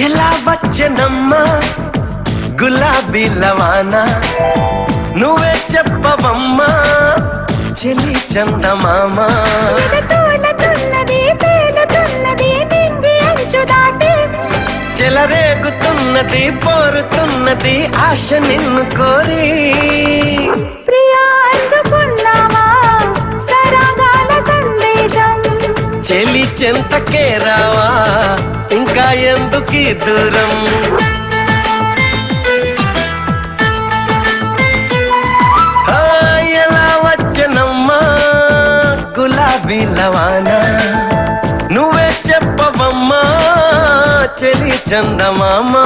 వచ్చనమ్మా గులాబీ లవానా నువ్వే చెప్పవమ్మా చెలి చందమామా. చెలరేగుతున్నది పోరుతున్నది ఆశ నిన్ను కోరి. చెలి చెంతకే రావా? ఎందుకీ దూరం ఎలా వచ్చనమ్మా గులాబీ లవానా నువ్వే చెప్పవమ్మా చెలి చందమామా.